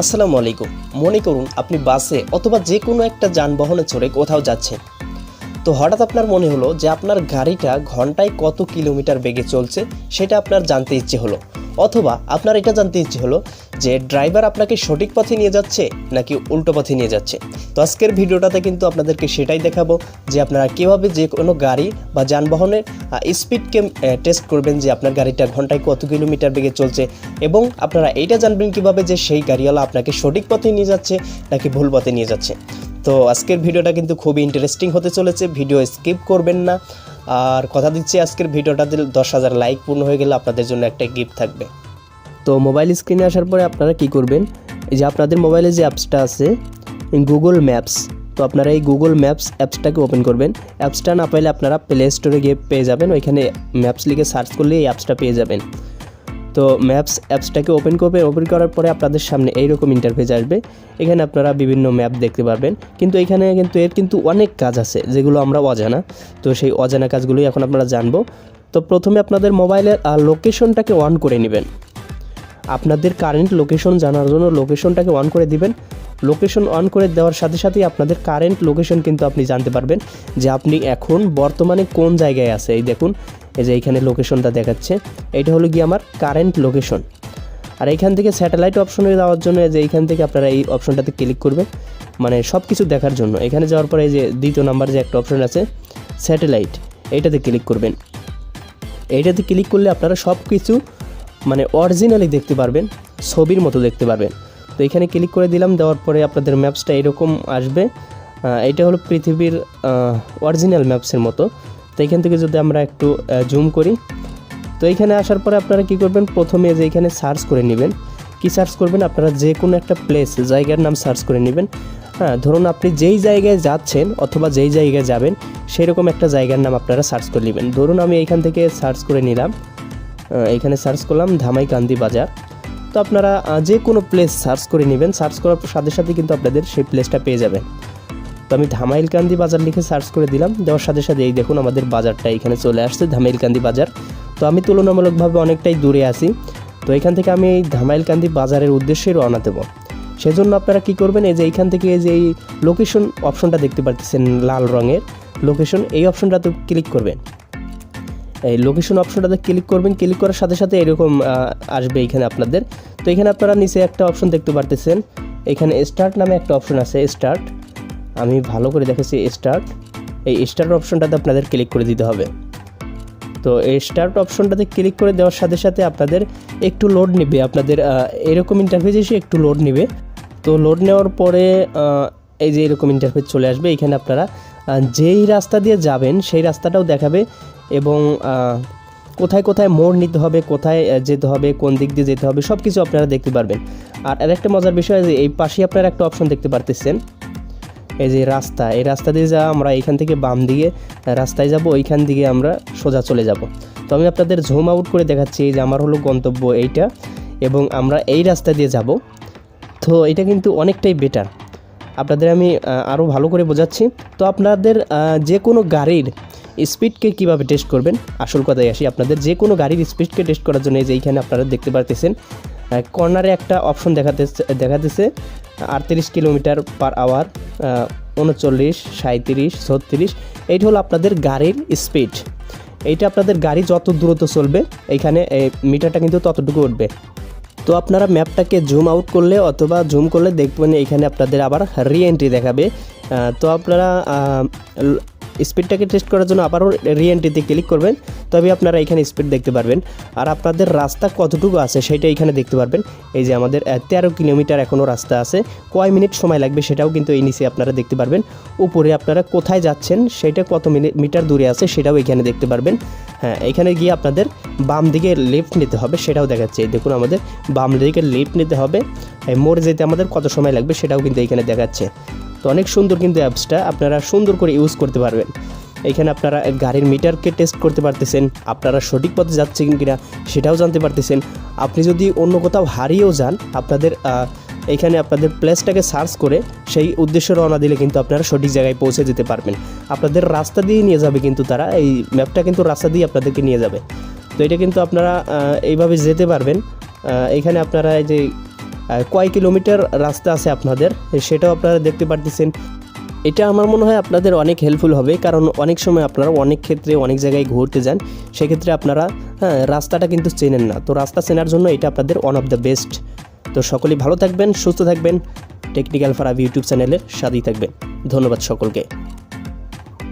আসসালামু আলাইকুম। মনে করুন, আপনি বাসে অথবা যে কোনো একটা যানবাহনে চড়ে কোথাও যাচ্ছেন। তো হঠাৎ আপনার মনে হলো যে আপনার গাড়িটা ঘন্টায় কত কিলোমিটার বেগে চলছে, সেটা আপনার জানতে ইচ্ছে হলো। অথবা আপনার এটা জানতে ইচ্ছে হলো যে ড্রাইভার আপনাকে সঠিক পথে নিয়ে যাচ্ছে নাকি উল্টো পথে নিয়ে যাচ্ছে। তো আজকের ভিডিওটাতে কিন্তু আপনাদেরকে সেটাই দেখাবো যে আপনারা কীভাবে যে কোনো গাড়ি বা যানবাহনের স্পিডকে টেস্ট করবেন যে আপনার গাড়িটা ঘন্টায় কত কিলোমিটার বেগে চলছে এবং আপনারা এইটা জানবেন কীভাবে যে সেই গাড়িওয়ালা আপনাকে সঠিক পথে নিয়ে যাচ্ছে নাকি ভুল পথে নিয়ে যাচ্ছে। তো আজকের ভিডিওটা কিন্তু খুবই ইন্টারেস্টিং হতে চলেছে, ভিডিও স্কিপ করবেন না। আর কথা দিচ্ছি আজকের ভিডিওটাতে দশ হাজার লাইক পূর্ণ হয়ে গেলে আপনাদের জন্য একটা গিফট থাকবে। তো মোবাইল স্ক্রিনে আসার পরে আপনারা কি করবেন? এই যে আপনাদের মোবাইলে যে অ্যাপসটা আছে গুগল ম্যাপস তো আপনারা এই গুগল ম্যাপস অ্যাপসটাকে ওপেন করবেন। অ্যাপসটা না পাইলে আপনারা প্লে স্টোরে গিয়ে পেয়ে যাবেন। ওইখানে ম্যাপস লিখে সার্চ করলে এই অ্যাপসটা পেয়ে যাবেন। তো ম্যাপস অ্যাপসটাকে ওপেন করবেন ওপেন করার পরে আপনাদের সামনে এইরকম ইন্টারফেস আসবে। এখানে আপনারা বিভিন্ন ম্যাপ দেখতে পারবেন। কিন্তু এখানে কিন্তু এর কিন্তু অনেক কাজ আছে, যেগুলো আমরা অজানা। তো সেই অজানা কাজগুলোই এখন আপনারা জানব। তো প্রথমে আপনাদের মোবাইলের লোকেশনটাকে অন করে নেবেন। আপনাদের কারেন্ট লোকেশন জানার জন্য লোকেশনটাকে অন করে দিবেন। লোকেশন অন করে দেওয়ার সাথে সাথেই আপনাদের কারেন্ট লোকেশন কিন্তু আপনি জানতে পারবেন যে আপনি এখন বর্তমানে কোন জায়গায় আছে। এই দেখুন এই যে এইখানে লোকেশনটা দেখাচ্ছে, এটা হলো গিয়ে আমার কারেন্ট লোকেশন আর এইখান থেকে স্যাটেলাইট অপশনে যাওয়ার জন্য যে এইখান থেকে আপনারা এই অপশনটাতে ক্লিক করবেন মানে সব কিছু দেখার জন্য। এখানে যাওয়ার পরে এই যে দ্বিতীয় নাম্বার যে একটা অপশন আছে স্যাটেলাইট এইটাতে ক্লিক করবেন। এইটাতে ক্লিক করলে আপনারা সব কিছু মানে অরিজিনালি দেখতে পারবেন, ছবির মতো দেখতে পারবেন। তো এখানে ক্লিক করে দিলাম, দেওয়ার পরে আপনাদের ম্যাপসটা এরকম আসবে। এটা হলো পৃথিবীর অরিজিনাল ম্যাপসের মতো। তো এখান থেকে যদি আমরা একটু জুম করি, তো এখানে আসার পরে আপনারা কি করবেন? প্রথমে যে এখানে সার্চ করে নেবেন, কি সার্চ করবেন? আপনারা যে কোনো একটা প্লেস জায়গার নাম সার্চ করে নেবেন। হ্যাঁ ধরুন আপনি যেই জায়গায় যাচ্ছেন অথবা যেই জায়গায় যাবেন, সেরকম একটা জায়গার নাম আপনারা সার্চ করে নেবেন। ধরুন আমি এইখান থেকে সার্চ করে নিলাম এখানে সার্চ করলাম ধামাইকান্দি বাজার। তো আপনারা যে কোনো প্লেস সার্চ করে নেবেন। সার্চ করার সাথে সাথে কিন্তু আপনাদের সেই প্লেসটা পেয়ে যাবেন। তো আমি ধামাইলকান্দি বাজার লিখে সার্চ করে দিলাম। দেওয়ার সাথে সাথে এই দেখুন আমাদের বাজারটা এখানে চলে আসছে ধামাইলকান্দি বাজার। তো আমি তুলনামূলকভাবে অনেকটাই দূরে আছি। তো এখান থেকে আমি এই ধামাইলকান্দি বাজারের উদ্দেশ্যে রওনা দেবো। সেজন্য আপনারা কি করবেন, এই যে এইখান থেকে যে এই লোকেশন অপশনটা দেখতে পাচ্ছেন লাল রঙের। লোকেশন এই অপশনটাতে ক্লিক করবেন। এই লোকেশন অপশনটাতে ক্লিক করবেন। ক্লিক করার সাথে সাথে এরকম আসবে এখানে আপনাদের। তো এখানে আপনারা নিচে একটা অপশন দেখতে পারতেছেন। এখানে স্টার্ট নামে একটা অপশন আছে স্টার্ট আমি ভালো করে দেখেছি স্টার্ট এই স্টার্ট অপশনটাতে আপনাদের ক্লিক করে দিতে হবে। তো এই স্টার্ট অপশনটাতে ক্লিক করে দেওয়ার সাথে সাথে আপনাদের একটু লোড নেবে। আপনাদের এরকম ইন্টারফেস এসে একটু লোড নেবে। তো লোড নেওয়ার পরে এই যে এরকম ইন্টারফেস চলে আসবে। এখানে আপনারা যেই রাস্তা দিয়ে যাবেন, সেই রাস্তাটাও দেখাবে এবং কোথায় কোথায় মোড় নিতে হবে, কোথায় যেতে হবে, কোন দিক দিয়ে যেতে হবে সব কিছু আপনারা দেখতে পারবেন। আর আরেকটা মজার বিষয় যে এই পাশে আপনারা একটা অপশন দেখতে পারতেছেন। এই যে রাস্তা, এই রাস্তা দিয়ে যা আমরা এখান থেকে বাম দিকে, রাস্তায় যাব, ওইখান দিকে আমরা সোজা চলে যাব। তো আমি আপনাদের ঝুম আউট করে দেখাচ্ছি, এই যে আমার হলো গন্তব্য এইটা এবং আমরা এই রাস্তা দিয়ে যাব। তো এটা কিন্তু অনেকটাই বেটার আপনাদের আমি আরও ভালো করে বোঝাচ্ছি। তো আপনাদের যে কোনো গাড়ির স্পিডকে কীভাবে টেস্ট করবেন? আসল কথায় আসি, আপনাদের যে কোনো গাড়ির স্পিডকে টেস্ট করার জন্য এই যে এইখানে আপনারা দেখতে পারতেছেন কর্নারে একটা অপশন দেখাতেছে দেখাতেছে আটত্রিশ কিলোমিটার পার আওয়ার উনচল্লিশ সাঁত্রিশ ছত্রিশ, এইটা হলো আপনাদের গাড়ির স্পিড এইটা আপনাদের গাড়ি যত দ্রুত চলবে, এইখানে এই মিটারটা কিন্তু ততটুকু উঠবে। তো আপনারা ম্যাপটাকে জুম আউট করলে অথবা জুম করলে দেখবেন এখানে আপনাদের আবার রি এন্ট্রি দেখাবে তো আপনারা স্পিডটাকে টেস্ট করার জন্য আবারও রিএন্ট্রিতে ক্লিক করবেন। তবে আপনারা এখানে স্পিড দেখতে পারবেন। আর আপনাদের রাস্তা কতটুকু আছে সেটা এখানে দেখতে পারবেন। এই যে আমাদের তেরো কিলোমিটার এখনও রাস্তা আছে। কয় মিনিট সময় লাগবে সেটাও কিন্তু এই নিচে আপনারা দেখতে পারবেন। উপরে আপনারা কোথায় যাচ্ছেন সেটা কত মিটার দূরে আছে সেটাও এখানে দেখতে পারবেন। হ্যাঁ এখানে গিয়ে আপনাদের বাম দিকে লেফট নিতে হবে সেটাও দেখাচ্ছে। দেখুন আমাদের বাম দিকে লেফট নিতে হবে। মোড়ে যেতে আমাদের কত সময় লাগবে সেটাও কিন্তু এখানে দেখাচ্ছে। তো অনেক সুন্দর কিন্তু অ্যাপসটা আপনারা সুন্দর করে ইউজ করতে পারবেন। এখানে আপনারা গাড়ির মিটারকে টেস্ট করতে পারতেছেন, আপনারা সঠিক পথে যাচ্ছেন কিনা সেটাও জানতে পারতেছেন। আপনি যদি অন্য কোথাও হারিয়েও যান, আপনাদের এখানে আপনাদের প্লেসটাকে সার্চ করে সেই উদ্দেশ্যে রওনা দিলে কিন্তু আপনারা সঠিক জায়গায় পৌঁছে যেতে পারবেন। আপনাদের রাস্তা দিয়ে নিয়ে যাবে কিন্তু তারা, এই ম্যাপটা কিন্তু রাস্তা দিয়ে আপনাদেরকে নিয়ে যাবে। তো এটা কিন্তু আপনারা এইভাবে যেতে পারবেন। এখানে আপনারা এই যে কয় কিলোমিটার রাস্তা আছে আপনাদের? সেটাও আপনারা দেখতে পারতেছেন। এটা আমার মনে হয় আপনাদের অনেক হেল্পফুল হবে, কারণ অনেক সময় আপনারা অনেক ক্ষেত্রে অনেক জায়গায় ঘুরতে যান, সেক্ষেত্রে আপনারা হ্যাঁ রাস্তাটা কিন্তু চেনেন না। তো রাস্তা চেনার জন্য এটা আপনাদের ওয়ান অফ দ্য বেস্ট তো সকলেই ভালো থাকবেন, সুস্থ থাকবেন। টেকনিক্যাল ফারাব ইউটিউব চ্যানেলের সাথেই থাকবেন। ধন্যবাদ সকলকে।